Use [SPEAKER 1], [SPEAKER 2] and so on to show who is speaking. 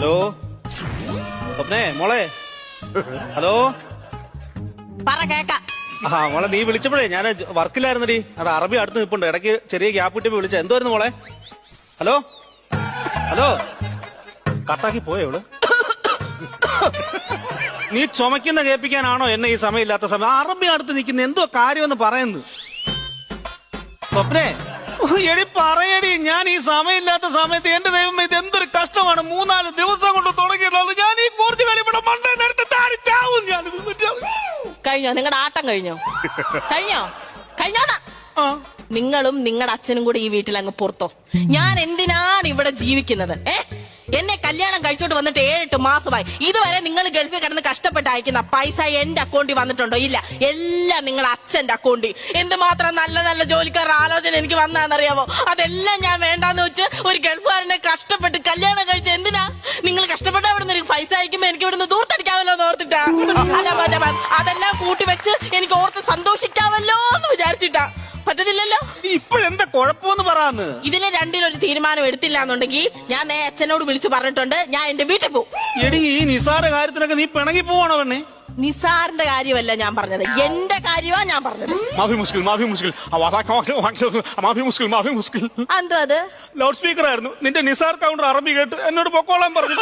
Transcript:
[SPEAKER 1] Hello? സ്വപ്നേ മോളെ. Hello?
[SPEAKER 2] പറ കേക്ക.
[SPEAKER 1] ആ മോളെ നീ വിളിച്ചപ്പോഴേ ഞാൻ വർക്കിലായിരുന്നടി അത് അറബി അടുത്ത് നിൽപ്പുണ്ട് ഇടയ്ക്ക് ചെറിയ ഗ്യാപ്പ് കിട്ടിയപ്പോ വിളിച്ച എന്തായിരുന്നു മോളെ? ഹലോ? ഹലോ? കട്ടാക്കി പോയോ ഇവൾ? നീ ചുമക്കുന്ന കേൾപ്പിക്കാനാണോ എന്നെ ഈ സമയമില്ലാത്ത സമയം? അറബി അടുത്ത് നിൽക്കുന്ന എന്തോ കാര്യമെന്ന് പറയുന്നത്. സ്വപ്നേ എടി പറയടി ഞാൻ ഈ സമയമില്ലാത്ത സമയത്ത് എന്റെ ദൈവം ഇത് എന്തൊരു കഷ്ടമാണ്. മൂന്നാൽ ദിവസം കൊണ്ട് തുടങ്ങിയത് ഞാൻ ഈ പോർച്ചുഗൽ ഇവിടെ മണ്ടേ നേരത്തെ താടിച്ചാവും. ഞാൻ
[SPEAKER 2] കഴിഞ്ഞോ? നിങ്ങളുടെ ആട്ടം കഴിഞ്ഞോ? കഴിഞ്ഞോ?
[SPEAKER 1] കഴിഞ്ഞോ
[SPEAKER 2] നിങ്ങളും നിങ്ങളുടെ അച്ഛനും കൂടി ഈ വീട്ടിൽ അങ്ങ് പുറത്തോ. ഞാൻ എന്തിനാണ് ഇവിടെ ജീവിക്കുന്നത്? ഏ? എന്നെ കല്യാണം കഴിച്ചോണ്ട് വന്നിട്ട് ഏഴെട്ട് മാസമായി. ഇതുവരെ നിങ്ങൾ ഗൾഫിൽ കിടന്ന് കഷ്ടപ്പെട്ട് അയക്കുന്ന പൈസ എന്റെ അക്കൗണ്ടിൽ വന്നിട്ടുണ്ടോ? ഇല്ല. എല്ലാം നിങ്ങൾ അച്ഛന്റെ അക്കൗണ്ടിൽ. എന്തുമാത്രം നല്ല നല്ല ജോലിക്കാരുടെ ആലോചന എനിക്ക് വന്നാന്നറിയാമോ അതെല്ലാം ഞാൻ വേണ്ടാന്ന് വെച്ച് ഒരു ഗൾഫുകാരനെ കഷ്ടപ്പെട്ട് കല്യാണം കഴിച്ച എന്തിനാ? നിങ്ങൾ കഷ്ടപ്പെട്ട അവിടെ നിന്ന് പൈസ അയക്കുമ്പോ എനിക്ക് ഇവിടുന്ന് ദൂർത്തടിക്കാമല്ലോ എന്ന് ഓർത്തിട്ടാ. അല്ല അതെല്ലാം കൂട്ടി വെച്ച് എനിക്ക് ഓർത്ത് വിചാരിച്ചിട്ടാ പറ്റത്തില്ലല്ലോ.
[SPEAKER 1] ഇപ്പോഴെന്താ കുഴപ്പമെന്ന് പറയാന്ന്?
[SPEAKER 2] ഇതിന് രണ്ടിലൊരു തീരുമാനം എടുത്തില്ല എന്നുണ്ടെങ്കിൽ ഞാൻ നേ അച്ഛനോട് വിളിച്ചു പറഞ്ഞിട്ടുണ്ട് ഞാൻ എന്റെ വീട്ടിൽ പോകും
[SPEAKER 1] എടി ഈ നിസാര കാര്യത്തിനൊക്കെ നീ പിണങ്ങി പോവാണോ പെണ്ണേ?
[SPEAKER 2] നിസാറിന്റെ കാര്യമല്ല ഞാൻ പറഞ്ഞത്. എന്റെ കാര്യമാ ഞാൻ പറഞ്ഞത്.
[SPEAKER 1] മാഫി മുസ്കിൽ മാഫി മുസ്കിൽ. മാഫി മുസ്കിൽ മാഫി മുസ്കിൽ.
[SPEAKER 2] എന്തോ അത്?
[SPEAKER 1] ലൗഡ് സ്പീക്കർ ആയിരുന്നു നിന്റെ നിസാർ കൗണ്ടർ അറബി കേട്ട് എന്നോട് പൊക്കോളാൻ പറഞ്ഞു